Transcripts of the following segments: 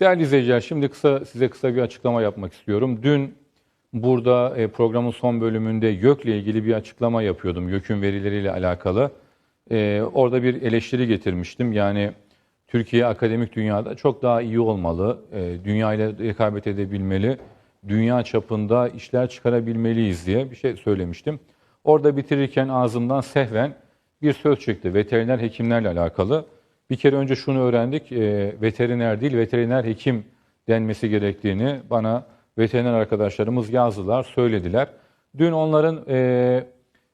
Değerli izleyiciler, şimdi kısa size kısa bir açıklama yapmak istiyorum. Dün burada e, programın son bölümünde YÖK'le ilgili bir açıklama yapıyordum. YÖK'ün verileriyle alakalı. E, orada bir eleştiri getirmiştim. Yani Türkiye akademik dünyada çok daha iyi olmalı, e, dünya ile rekabet edebilmeli, dünya çapında işler çıkarabilmeliyiz diye bir şey söylemiştim. Orada bitirirken ağzımdan sehven bir söz çıktı veteriner hekimlerle alakalı. Bir kere önce şunu öğrendik, e, veteriner değil veteriner hekim denmesi gerektiğini bana veteriner arkadaşlarımız yazdılar, söylediler. Dün onların e,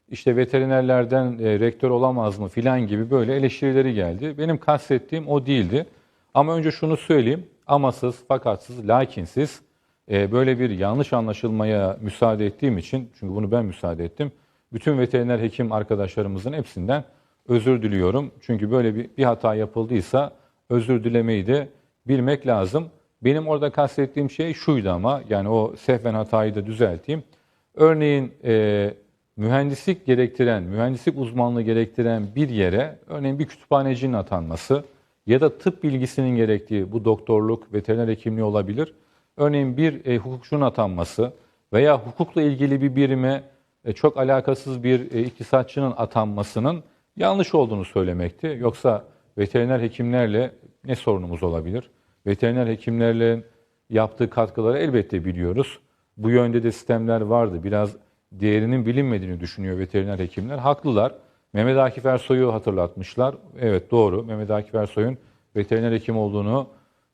işte veterinerlerden e, rektör olamaz mı filan gibi böyle eleştirileri geldi. Benim kastettiğim o değildi. Ama önce şunu söyleyeyim, amasız, fakatsız, lakinsiz e, böyle bir yanlış anlaşılmaya müsaade ettiğim için, çünkü bunu ben müsaade ettim, bütün veteriner hekim arkadaşlarımızın hepsinden özür diliyorum. Çünkü böyle bir, bir hata yapıldıysa özür dilemeyi de bilmek lazım. Benim orada kastettiğim şey şuydu ama yani o sehven hatayı da düzelteyim. Örneğin e, mühendislik gerektiren, mühendislik uzmanlığı gerektiren bir yere örneğin bir kütüphanecinin atanması ya da tıp bilgisinin gerektiği bu doktorluk, veteriner hekimliği olabilir. Örneğin bir e, hukukçunun atanması veya hukukla ilgili bir birime e, çok alakasız bir e, iktisatçının atanmasının yanlış olduğunu söylemekti. Yoksa veteriner hekimlerle ne sorunumuz olabilir? Veteriner hekimlerle yaptığı katkıları elbette biliyoruz. Bu yönde de sistemler vardı. Biraz değerinin bilinmediğini düşünüyor veteriner hekimler. Haklılar. Mehmet Akif Ersoy'u hatırlatmışlar. Evet doğru. Mehmet Akif Ersoy'un veteriner hekim olduğunu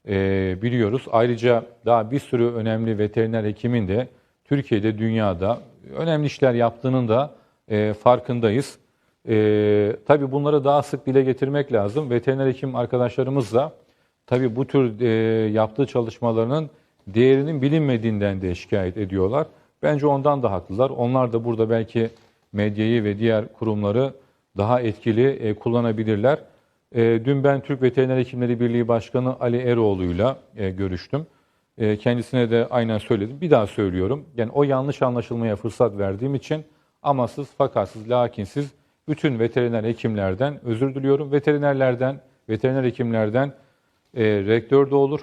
e, biliyoruz. Ayrıca daha bir sürü önemli veteriner hekimin de Türkiye'de, dünyada önemli işler yaptığının da e, farkındayız. E, tabii bunları daha sık dile getirmek lazım. Veteriner hekim arkadaşlarımız da tabii bu tür e, yaptığı çalışmalarının değerinin bilinmediğinden de şikayet ediyorlar. Bence ondan da haklılar. Onlar da burada belki medyayı ve diğer kurumları daha etkili e, kullanabilirler. E, dün ben Türk Veteriner Hekimleri Birliği Başkanı Ali Eroğlu'yla e, görüştüm. E, kendisine de aynen söyledim. Bir daha söylüyorum. Yani o yanlış anlaşılmaya fırsat verdiğim için amasız, fakatsız, lakinsiz bütün veteriner hekimlerden özür diliyorum. Veterinerlerden, veteriner hekimlerden e, rektör de olur,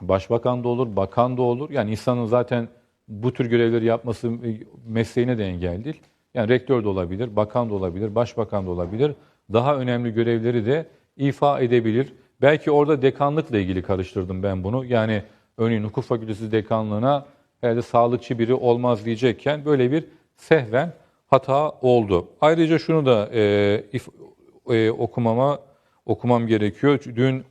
başbakan da olur, bakan da olur. Yani insanın zaten bu tür görevleri yapması e, mesleğine de engel değil. Yani rektör de olabilir, bakan da olabilir, başbakan da olabilir. Daha önemli görevleri de ifa edebilir. Belki orada dekanlıkla ilgili karıştırdım ben bunu. Yani örneğin hukuk fakültesi dekanlığına herhalde sağlıkçı biri olmaz diyecekken böyle bir sehven hata oldu. Ayrıca şunu da e, if, e, okumama okumam gerekiyor. Dün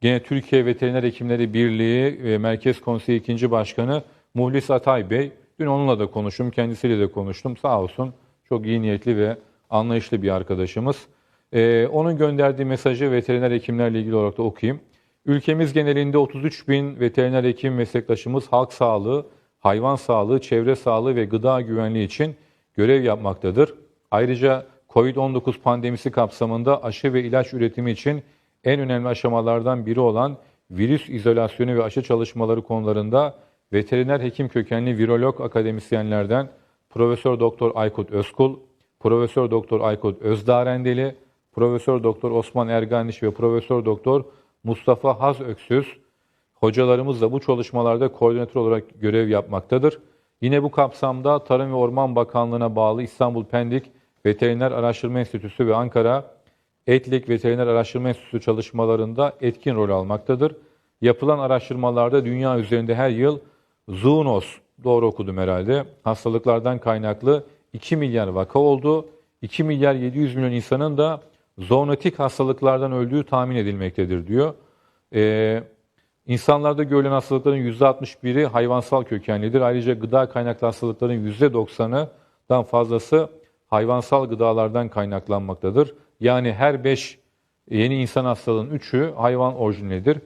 gene Türkiye Veteriner Hekimleri Birliği e, Merkez Konseyi 2. Başkanı Muhlis Atay Bey. Dün onunla da konuştum, kendisiyle de konuştum. Sağ olsun çok iyi niyetli ve anlayışlı bir arkadaşımız. Ee, onun gönderdiği mesajı veteriner hekimlerle ilgili olarak da okuyayım. Ülkemiz genelinde 33 bin veteriner hekim meslektaşımız halk sağlığı, hayvan sağlığı, çevre sağlığı ve gıda güvenliği için görev yapmaktadır. Ayrıca COVID-19 pandemisi kapsamında aşı ve ilaç üretimi için en önemli aşamalardan biri olan virüs izolasyonu ve aşı çalışmaları konularında veteriner hekim kökenli virolog akademisyenlerden Profesör Doktor Aykut Özkul, Profesör Doktor Aykut Özdarendeli, Profesör Doktor Osman Erganiş ve Profesör Doktor Mustafa Haz Öksüz hocalarımız da bu çalışmalarda koordinatör olarak görev yapmaktadır. Yine bu kapsamda Tarım ve Orman Bakanlığı'na bağlı İstanbul Pendik Veteriner Araştırma Enstitüsü ve Ankara Etlik Veteriner Araştırma Enstitüsü çalışmalarında etkin rol almaktadır. Yapılan araştırmalarda dünya üzerinde her yıl zoonoz, doğru okudum herhalde, hastalıklardan kaynaklı 2 milyar vaka oldu. 2 milyar 700 milyon insanın da zoonotik hastalıklardan öldüğü tahmin edilmektedir diyor. Ee, insanlarda görülen hastalıkların %61'i hayvansal kökenlidir. Ayrıca gıda kaynaklı hastalıkların %90'ından fazlası hayvansal gıdalardan kaynaklanmaktadır. Yani her 5 yeni insan hastalığının 3'ü hayvan orijinalidir.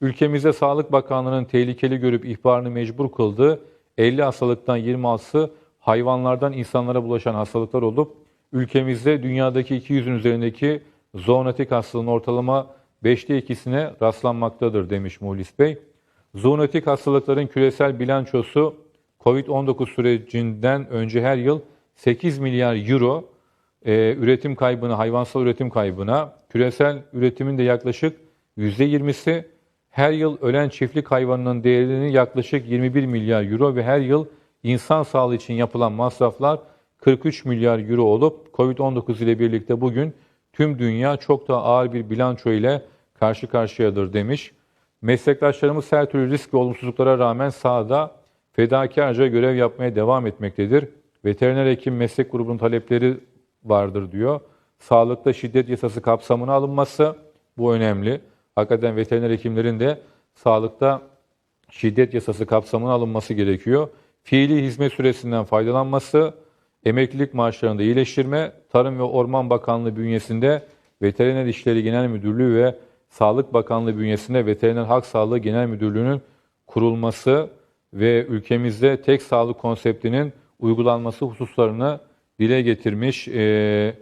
Ülkemizde Sağlık Bakanlığı'nın tehlikeli görüp ihbarını mecbur kıldığı 50 hastalıktan 26'sı hayvanlardan insanlara bulaşan hastalıklar olup ülkemizde dünyadaki 200'ün üzerindeki zoonotik hastalığın ortalama 5'te ikisine rastlanmaktadır demiş Muhlis Bey. Zoonotik hastalıkların küresel bilançosu COVID-19 sürecinden önce her yıl 8 milyar euro e, üretim kaybına, hayvansal üretim kaybına, küresel üretimin de yaklaşık %20'si her yıl ölen çiftlik hayvanının değerinin yaklaşık 21 milyar euro ve her yıl insan sağlığı için yapılan masraflar 43 milyar euro olup Covid-19 ile birlikte bugün tüm dünya çok daha ağır bir bilanço ile karşı karşıyadır demiş. Meslektaşlarımız her türlü risk ve olumsuzluklara rağmen sahada fedakarca görev yapmaya devam etmektedir. Veteriner hekim meslek grubunun talepleri vardır diyor. Sağlıkta şiddet yasası kapsamına alınması bu önemli. Hakikaten veteriner hekimlerin de sağlıkta şiddet yasası kapsamına alınması gerekiyor. Fiili hizmet süresinden faydalanması, emeklilik maaşlarında iyileştirme, Tarım ve Orman Bakanlığı bünyesinde Veteriner İşleri Genel Müdürlüğü ve Sağlık Bakanlığı bünyesinde Veteriner Halk Sağlığı Genel Müdürlüğü'nün kurulması ve ülkemizde tek sağlık konseptinin uygulanması hususlarını dile getirmiş e,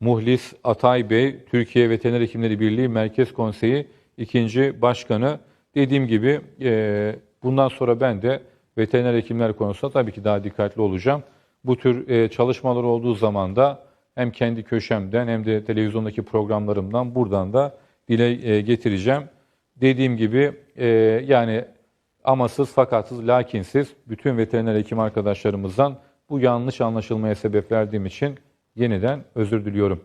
Muhlis Atay Bey, Türkiye Veteriner Hekimleri Birliği Merkez Konseyi ikinci başkanı. Dediğim gibi e, bundan sonra ben de veteriner hekimler konusunda tabii ki daha dikkatli olacağım. Bu tür e, çalışmalar olduğu zaman da hem kendi köşemden hem de televizyondaki programlarımdan buradan da dile e, getireceğim. Dediğim gibi e, yani amasız fakatsız lakinsiz bütün veteriner hekim arkadaşlarımızdan bu yanlış anlaşılmaya sebep verdiğim için yeniden özür diliyorum.